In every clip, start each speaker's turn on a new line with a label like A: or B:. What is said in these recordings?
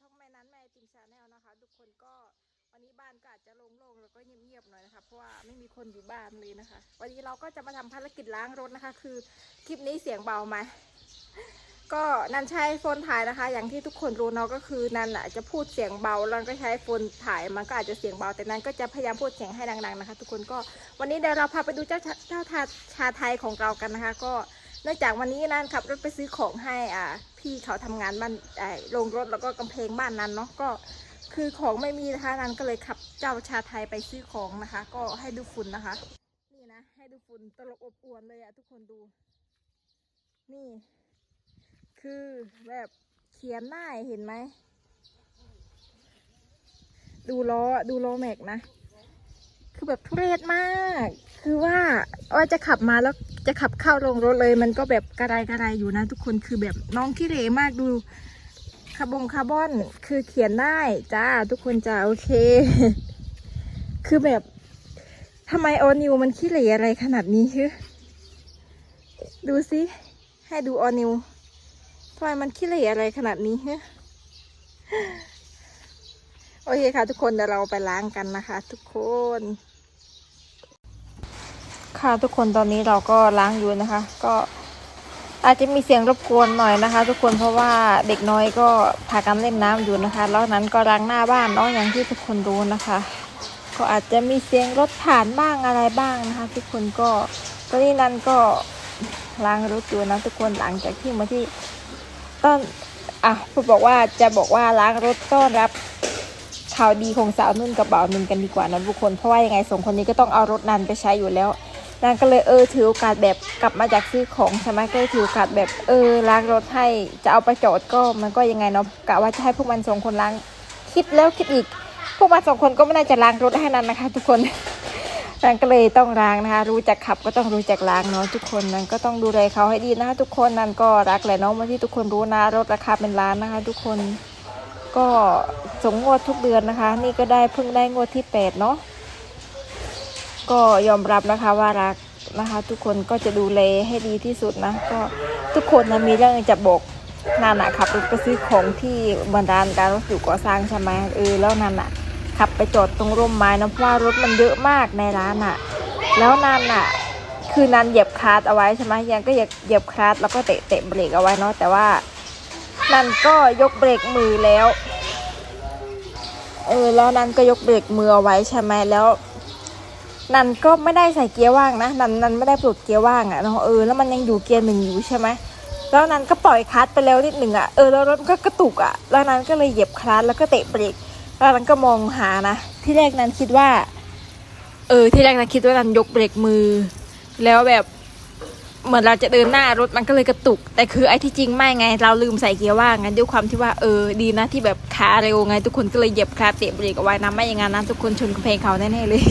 A: ช่องแม่นั้นแม่ติมชาแนลนะคะ ทุกคนก็วันนี้บ้านก็อาจจะโล่งๆแล้วก็เงียบๆหน่อยนะคะเพราะว่าไม่มีคนอยู่บ้านเลยนะคะ วันนี้เราก็จะมาทำภารกิจล้างรถนะคะ คือคลิปนี้เสียงเบาไหมก็นันใช้โฟนถ่ายนะคะ อย่างที่ทุกคนรู้เนาะก็คือนันอะจะพูดเสียงเบาแล้วก็ใช้โฟนถ่ายมันก็อาจจะเสียงเบา แต่นันก็จะพยายามพูดเสียงให้ดังๆนะคะ ทุกคนก็วันนี้เดี๋ยวเราพาไปดูเจ้าเจ้าทาชาไทยของเรากันนะคะ ก็ เนื่องจากวันนี้นันขับรถไปซื้อของให้อ่าพี่เขาทำงานบ้านไอ้โรงรถแล้วก็กำแพงบ้านนั้นเนาะก็คือของไม่มีนะคะนันก็เลยขับเจ้าชาไทยไปซื้อของนะคะ ก็ให้ดูฝุ่นนะคะ นี่นะ ให้ดูฝุ่นตลบอบอวนเลยอะทุกคนดู นี่ คือแบบเขียนหน้าเห็นไหม ดูล้อดูล้อแม็กนะ คือแบบทุเรศมาก คือว่าว่าจะขับมาแล้วจะขับเข้าโรงรถเลย มันก็แบบกระไรกระไรอยู่นะทุกคนคือแบบน้องขี้เหร่มากดูคาร์บงคาร์บอนคือเขียนได้จ้าทุกคนจ้าโอเค คือแบบทำไมออนิวมันขี้เหร่อะไรขนาดนี้คือดูสิให้ดูออนิวทำไมมันขี้เหร่อะไรขนาดนี้ฮะโอเคค่ะทุกคนเดี๋ยวเราไปล้างกันนะคะ ทุกคน ค่ะทุกคนตอนนี้เราก็ล้างอยู่นะคะ ก็อาจจะมีเสียงรบกวนหน่อยนะคะ ทุกคนเพราะว่าเด็กน้อยก็พากันเล่นน้ำอยู่นะคะแล้วนั้นก็ล้างหน้าบ้านเนาะอย่างที่ทุกคนรู้นะคะ ก็อาจจะมีเสียงรถผ่านบ้างอะไรบ้างนะคะ ทุกคนก็ตอนนี้นั้นก็ล้างรถอยู่นะทุกคนหลังจากที่มาที่ต้นอะพูดบอกว่าจะบอกว่าล้างรถต้อนรับข่าวดีของสาวนุ่นกับบ่าวนุ่นกันดีกว่านะทุกคนเพราะว่ายังไงสองคนนี้ก็ต้องเอารถนันไปใช้อยู่แล้ว นางก็เลยเออถือโอกาสแบบกลับมาจากซื้อของใช่ไหมก็เลยถือโอกาสแบบเออล้างรถให้จะเอาไปจอดก็มันก็ยังไงเนาะกะว่าจะให้พวกมันสองคนล้างคิดแล้วคิดอีก พวกมันสองคนก็ไม่น่าจะล้างรถให้นันนะคะ ทุกคนนางก็เลยต้องล้างนะคะ รู้จักขับก็ต้องรู้จักล้างเนาะทุกคนนั้นก็ต้องดูแลเขาให้ดีนะคะทุกคนนั้นก็รักแหละเนาะมื่อที่ทุกคนรู้นะรถราคาเป็นล้านนะคะ ทุกคนก็สงงวดทุกเดือนนะคะ นี่ก็ได้เพิ่งได้งวดที่แปดเนาะ ก็ยอมรับนะคะว่ารักนะคะ ทุกคนก็จะดูแลให้ดีที่สุดนะ ก็ทุกคนนะมีเรื่องจะบอกนานะขับรถไปซื้อของที่บรรดานการรถอยู่ก่อสร้างใช่ไหมเออแล้วนันะขับไปจอดตรงร่มไม้นะเพราะว่ารถมันเยอะมากในร้านอะแล้วนันอะคือนันเหยียบคลาสเอาไว้ใช่ไหมยังก็เหยียบเหยียบคลาสแล้วก็เตะเตะเบรกเอาไว้เนาะแต่ว่านันก็ยกเบรกมือแล้วเออแล้วนันก็ยกเบรกมือเอาไว้ใช่ไหมแล้ว นันก็ไม่ได้ใส่เกียร์ว่างนะนันนันไม่ได้ปลดเกียร์ว่างอะเนาะเออแล้วมันยังอยู่เกียร์หนึ่งอยู่ใช่ไหมแล้วนันก็ปล่อยคลัตช์ไปแล้วนิดหนึ่งอะเออแล้วรถก็กระตุกอะแล้วนันก็เลยเหยียบคลัตช์แล้วก็เตะเบรกแล้วนันก็มองหานะที่แรกนันคิดว่า เออที่แรกนันคิดว่านันยกเบรกมือ แล้วแบบเหมือนเราจะเดินหน้ารถมันก็เลยกระตุก แต่คือไอ้ที่จริงไม่ไง เราลืมใส่เกียร์ว่างงั้นด้วยความที่ว่าเออดีนะที่แบบขาเร็วไง ทุกคนก็เลยเหยียบคลาเตะเบรกเอาไว้นะไม่อย่างนั้นนะทุกคนชนกำแพงเขาแน่ๆเลย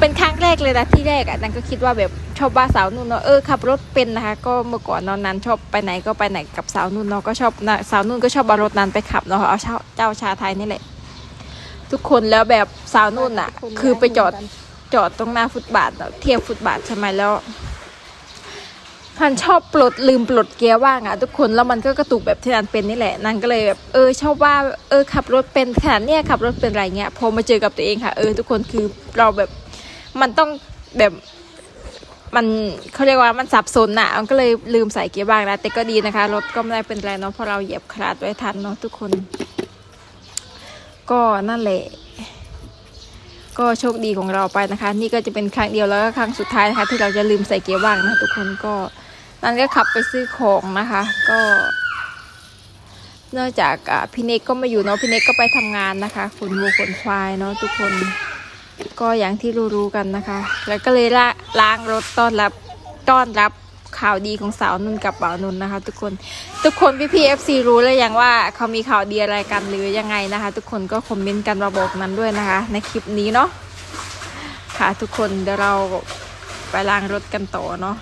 A: เป็นครั้งแรกเลยนะที่แรกอะนันก็คิดว่าแบบชอบว่าสาวนุ่นเนาะเออขับรถเป็นนะคะ ก็เมื่อก่อนนอนนั้นชอบไปไหนก็ไปไหนกับสาวนุ่นเนาะก็ชอบนะสาวนุ่นก็ชอบเอารถนั้นไปขับเนาะเอาเช่าเจ้าชาไทยนี่แหละ ทุกคนแล้วแบบสาวนุ่นอะ คือไปจอดจอดตรงหน้าฟุตบาทอะเทียบฟุตบาทใช่ไหมแล้วพันชอบปลดลืมปลดเกียร์ว่างอะทุกคนแล้วมันก็กระตุกแบบที่นันเป็นนี่แหละนันก็เลยแบบเออชอบว่าเออขับรถเป็นขนาดเนี้ยขับรถเป็นอะไรเงี้ยพอมาเจอกับตัวเองค่ะ เออทุกคนคือเราแบบ มันต้องแบบมันเขาเรียกว่ามันสับสนอะมันก็เลยลืมใส่เกียร์ว่างนะแต่ก็ดีนะคะ รถก็ไม่ได้เป็นไรเนาะเพราะเราเหยียบคลาดไว้ทันเนาะทุกคน ก็นั่นแหละ ก็โชคดีของเราไปนะคะ นี่ก็จะเป็นครั้งเดียวแล้วก็ครั้งสุดท้ายนะคะ ที่เราจะลืมใส่เกียร์ว่างนะ ทุกคนก็นั่นก็ขับไปซื้อของนะคะ ก็เนื่องจากอะพี่เน็กก็ไม่อยู่เนาะพี่เน็กก็ไปทำงานนะคะขนวัวขนควายเนาะทุกคน ก็อย่างที่รู้ๆกันนะคะ แล้วก็เลยละล้างรถต้อนรับต้อนรับข่าวดีของสาวนุ่นกับบ่าวนุ่นนะคะ ทุกคนทุกคนพี่พีเอฟซีรู้แล้วยังว่าเขามีข่าวดีอะไรกันหรือยังไงนะคะ ทุกคนก็คอมเมนต์กันมาบอกนั้นด้วยนะคะ ในคลิปนี้เนาะค่ะทุกคนเดี๋ยวเราไปล้างรถกันต่อเนาะ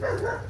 B: Ha ha ha!